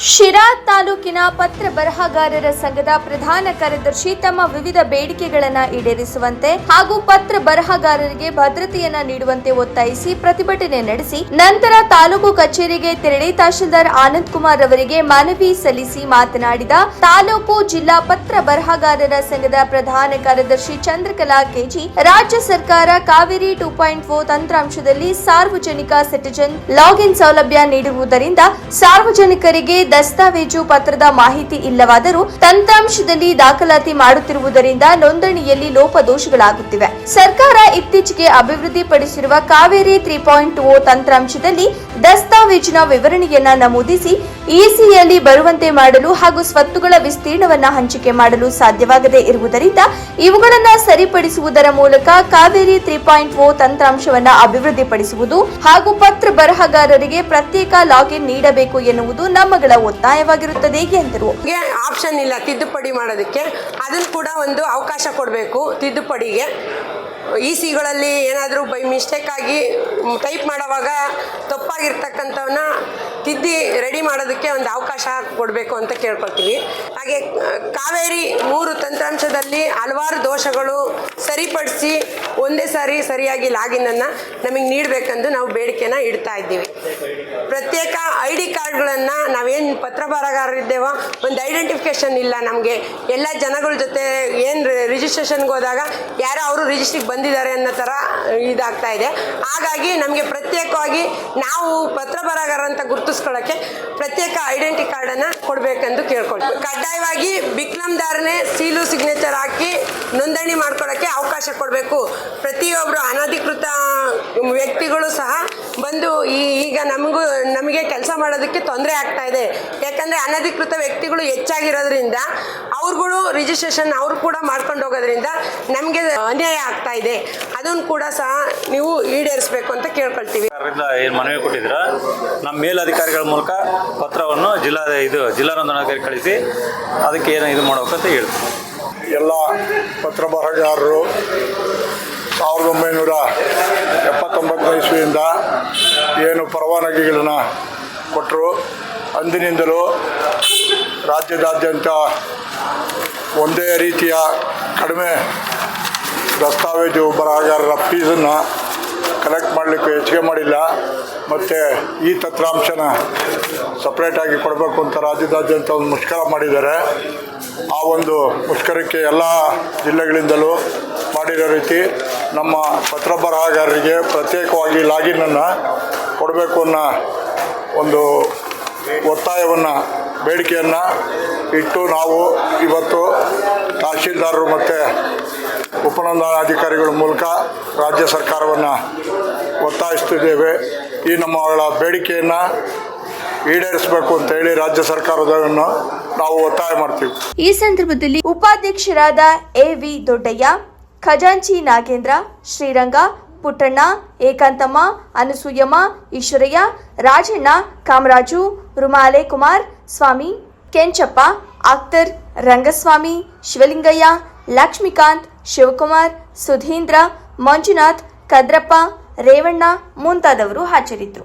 ಶಿರಾ ತಾಲೂಕಿನ ಪತ್ರ ಬರಹಗಾರರ ಸಂಘದ ಪ್ರಧಾನ ಕಾರ್ಯದರ್ಶಿ ತಮ್ಮ ವಿವಿಧ ಬೇಡಿಕೆಗಳನ್ನು ಈಡೇರಿಸುವಂತೆ ಹಾಗೂ ಪತ್ರ ಬರಹಗಾರರಿಗೆ ಭದ್ರತೆಯನ್ನ ನೀಡುವಂತೆ ಒತ್ತಾಯಿಸಿ ಪ್ರತಿಭಟನೆ ನಡೆಸಿ ನಂತರ ತಾಲೂಕು ಕಚೇರಿಗೆ ತೆರಳಿ ತಹಶೀಲ್ದಾರ್ ಆನಂದ್ ಕುಮಾರ್ ಅವರಿಗೆ ಮನವಿ ಸಲ್ಲಿಸಿ ಮಾತನಾಡಿದ ತಾಲೂಕು ಜಿಲ್ಲಾ ಪತ್ರ ಬರಹಗಾರರ ಸಂಘದ ಪ್ರಧಾನ ಕಾರ್ಯದರ್ಶಿ ಚಂದ್ರಕಲಾ ಕೆಜಿ, ರಾಜ್ಯ ಸರ್ಕಾರ ಕಾವೇರಿ ಟೂ ಪಾಯಿಂಟ್ ಫೋರ್ ತಂತ್ರಾಂಶದಲ್ಲಿ ಸಾರ್ವಜನಿಕ ಸಿಟಿಜನ್ ಲಾಗಿನ್ ಸೌಲಭ್ಯ ನೀಡುವುದರಿಂದ ಸಾರ್ವಜನಿಕರಿಗೆ ದಸ್ತಾವೇಜು ಪತ್ರದ ಮಾಹಿತಿ ಇಲ್ಲವಾದರೂ ತಂತ್ರಾಂಶದಲ್ಲಿ ದಾಖಲಾತಿ ಮಾಡುತ್ತಿರುವುದರಿಂದ ನೋಂದಣಿಯಲ್ಲಿ ಲೋಪದೋಷಗಳಾಗುತ್ತಿವೆ. ಸರ್ಕಾರ ಇತ್ತೀಚೆಗೆ ಅಭಿವೃದ್ಧಿಪಡಿಸಿರುವ ಕಾವೇರಿ ತ್ರೀ ಪಾಯಿಂಟ್ ಓ ತಂತ್ರಾಂಶದಲ್ಲಿ ದಸ್ತಾವೇಜಿನ ವಿವರಣೆಯನ್ನ ನಮೂದಿಸಿ ಇಸಿಯಲ್ಲಿ ಬರುವಂತೆ ಮಾಡಲು ಹಾಗೂ ಸ್ವತ್ತುಗಳ ವಿಸ್ತೀರ್ಣವನ್ನ ಹಂಚಿಕೆ ಮಾಡಲು ಸಾಧ್ಯವಾಗದೇ ಇರುವುದರಿಂದ ಇವುಗಳನ್ನ ಸರಿಪಡಿಸುವುದರ ಮೂಲಕ ಕಾವೇರಿ ತ್ರೀ ಪಾಯಿಂಟ್ ಓ ತಂತ್ರಾಂಶವನ್ನ ಅಭಿವೃದ್ಧಿಪಡಿಸುವುದು ಹಾಗೂ ಪತ್ರ ಬರಹಗಾರರಿಗೆ ಪ್ರತ್ಯೇಕ ಲಾಗಿನ್ ನೀಡಬೇಕು ಎನ್ನುವುದು ನಮ್ಮಗಳ ಒತ್ತಾಯವಾಗಿರುತ್ತದೆ ಎಂದರು. ಆಪ್ಷನ್ ಇಲ್ಲ ತಿದ್ದುಪಡಿ ಮಾಡೋದಕ್ಕೆ. ಅದನ್ನು ಕೂಡ ಒಂದು ಅವಕಾಶ ಕೊಡಬೇಕು ತಿದ್ದುಪಡಿಗೆ. ಇ ಸಿಗಳಲ್ಲಿ ಏನಾದರೂ ಬೈ ಮಿಸ್ಟೇಕ್ ಆಗಿ ಟೈಪ್ ಮಾಡೋವಾಗ ತಪ್ಪಾಗಿರ್ತಕ್ಕಂಥವನ್ನ ತಿದ್ದಿ ರೆಡಿ ಮಾಡೋದಕ್ಕೆ ಒಂದು ಅವಕಾಶ ಕೊಡಬೇಕು ಅಂತ ಕೇಳ್ಕೊಳ್ತೀವಿ. ಹಾಗೆ ಕಾವೇರಿ ಮೂರು ತಂತ್ರಾಂಶದಲ್ಲಿ ಹಲವಾರು ದೋಷಗಳು ಸರಿಪಡಿಸಿ ಒಂದೇ ಸಾರಿ ಸರಿಯಾಗಿ ಲಾಗಿನನ್ನು ನಮಗೆ ನೀಡಬೇಕೆಂದು ನಾವು ಬೇಡಿಕೆನ ಇಡ್ತಾ ಇದ್ದೀವಿ. ಪ್ರತ್ಯೇಕ ಐ ಡಿ ಕಾರ್ಡ್ಗಳನ್ನು ನಾವೇನು ಪತ್ರ ಬರಗಾರರಿದ್ದೇವೋ ಒಂದು ಐಡೆಂಟಿಫಿಕೇಷನ್ ಇಲ್ಲ ನಮಗೆ. ಎಲ್ಲ ಜನಗಳ ಜೊತೆ ಏನು ರಿಜಿಸ್ಟ್ರೇಷನ್ಗೆ ಹೋದಾಗ ಯಾರೋ ಅವರು ರಿಜಿಸ್ಟ್ರಿಗೆ ಬಂದಿದ್ದಾರೆ ಅನ್ನೋ ಥರ ಇದಾಗ್ತಾ ಇದೆ. ಹಾಗಾಗಿ ನಮಗೆ ಪ್ರತ್ಯೇಕವಾಗಿ ನಾವು ಪತ್ರ ಬರಗಾರ ಅಂತ ಗುರುತಿಸ್ಕೊಳ್ಳೋಕ್ಕೆ ಪ್ರತ್ಯೇಕ ಐಡೆಂಟಿ ಕಾರ್ಡನ್ನು ಕೊಡಬೇಕೆಂದು ಕೇಳ್ಕೊಳ್ತೀವಿ. ಕಡ್ಡಾಯವಾಗಿ ಬಿಕ್ಲಂದಾರನೇ ಸೀಲು ಸಿಗ್ನೇಚರ್ ಹಾಕಿ ನೋಂದಣಿ ಮಾಡ್ಕೊಳ್ಳೋಕ್ಕೆ ಅವಕಾಶ ಕೊಡಬೇಕು. ಪ್ರತಿಯೊಬ್ಬರು ಅನಧಿಕೃತ ವ್ಯಕ್ತಿಗಳು ಸಹ ಬಂದು ಈ ಈಗ ನಮಗೂ, ನಮಗೆ ಕೆಲಸ ಮಾಡೋದಕ್ಕೆ ತೊಂದರೆ ಆಗ್ತಾ ಇದೆ. ಯಾಕಂದರೆ ಅನಧಿಕೃತ ವ್ಯಕ್ತಿಗಳು ಹೆಚ್ಚಾಗಿರೋದ್ರಿಂದ ಅವ್ರುಗಳು ರಿಜಿಸ್ಟ್ರೇಷನ್ ಅವ್ರು ಕೂಡ ಮಾಡ್ಕೊಂಡು ಹೋಗೋದ್ರಿಂದ ನಮಗೆ ಅನ್ಯಾಯ ಆಗ್ತಾ ಇದೆ. ಅದನ್ನು ಕೂಡ ಸಹ ನೀವು ಈಡೇರಿಸಬೇಕು ಅಂತ ಕೇಳ್ಕೊಳ್ತೀವಿ. ಏನು ಮನವಿ ಕೊಟ್ಟಿದ್ರ ನಮ್ಮ ಮೇಲಧಿಕಾರಿಗಳ ಮೂಲಕ ಪತ್ರವನ್ನು ಜಿಲ್ಲಾ ಇದು ಜಿಲ್ಲಾ ನೋಂದಣಾಧಿಕಾರಿ ಕಳಿಸಿ ಅದಕ್ಕೆ ಏನು ಇದು ಮಾಡ್ಬೇಕಂತ ಹೇಳ್ತೀವಿ. ಎಲ್ಲ ಪತ್ರ ಬರಹಗಾರರು ಸಾವಿರದ ಒಂಬೈನೂರ ಎಪ್ಪತ್ತೊಂಬತ್ತನೇ ಇಸ್ವಿಯಿಂದ ಏನು ಪರವಾನಗಿಗಳನ್ನ ಕೊಟ್ಟರು ಅಂದಿನಿಂದಲೂ ರಾಜ್ಯದಾದ್ಯಂತ ಒಂದೇ ರೀತಿಯ ಕಡಿಮೆ ದಸ್ತಾವೇಜು ಬರಹಗಾರರ ಫೀಸನ್ನು ಕಲೆಕ್ಟ್ ಮಾಡಲಿಕ್ಕೆ ಹೆಚ್ಚಿಗೆ ಮಾಡಿಲ್ಲ. ಮತ್ತು ಈ ತತ್ರಾಂಶನ ಸಪ್ರೇಟಾಗಿ ಕೊಡಬೇಕು ಅಂತ ರಾಜ್ಯದಾದ್ಯಂತ ಒಂದು ಮುಷ್ಕರ ಮಾಡಿದ್ದಾರೆ. ಆ ಒಂದು ಮುಷ್ಕರಕ್ಕೆ ಎಲ್ಲ ಜಿಲ್ಲೆಗಳಿಂದಲೂ ಮಾಡಿರೋ ರೀತಿ ನಮ್ಮ ಪತ್ರ ಬರಹಗಾರರಿಗೆ ಪ್ರತ್ಯೇಕವಾಗಿ ಲಾಗಿನನ್ನು ಕೊಡಬೇಕು ಅನ್ನೋ ಒಂದು ಒತ್ತಾಯವನ್ನು, ಬೇಡಿಕೆಯನ್ನು ಇಟ್ಟು ನಾವು ಇವತ್ತು ತಹಶೀಲ್ದಾರರು ಮತ್ತು ಉಪನೋಂದಾಯಾಧಿಕಾರಿಗಳ ಮೂಲಕ ರಾಜ್ಯ ಸರ್ಕಾರವನ್ನು ಒತ್ತಾಯಿಸ್ತಿದ್ದೇವೆ. ಈ ನಮ್ಮಗಳ ಬೇಡಿಕೆಯನ್ನು ಈಡೇರಿಸಬೇಕು ಅಂತ ಹೇಳಿ ರಾಜ್ಯ ಸರ್ಕಾರದವನ್ನು ನಾವು ಒತ್ತಾಯ ಮಾಡ್ತೀವಿ. ಈ ಸಂದರ್ಭದಲ್ಲಿ ಉಪಾಧ್ಯಕ್ಷರಾದ ಎ ವಿ ದೊಡ್ಡಯ್ಯ, ಖಜಾಂಚಿ ನಾಗೇಂದ್ರ, ಶ್ರೀರಂಗ, ಪುಟ್ಟಣ್ಣ, ಏಕಾಂತಮ್ಮ, ಅನಸೂಯಮ್ಮ, ಈಶ್ವರಯ್ಯ, ರಾಜಣ್ಣ, ಕಾಮರಾಜು ರುಮಾಲೆ ಕುಮಾರ್ ಸ್ವಾಮಿ, ಕೆಂಚಪ್ಪ ಅಖ್ತರ್ ರಂಗಸ್ವಾಮಿ ಶಿವಲಿಂಗಯ್ಯ ಲಕ್ಷ್ಮೀಕಾಂತ್ ಶಿವಕುಮಾರ್ ಸುಧೀಂದ್ರ ಮಂಜುನಾಥ್ ಕದ್ರಪ್ಪ ರೇವಣ್ಣ ಮುಂತಾದವರು ಹಾಜರಿದ್ದರು.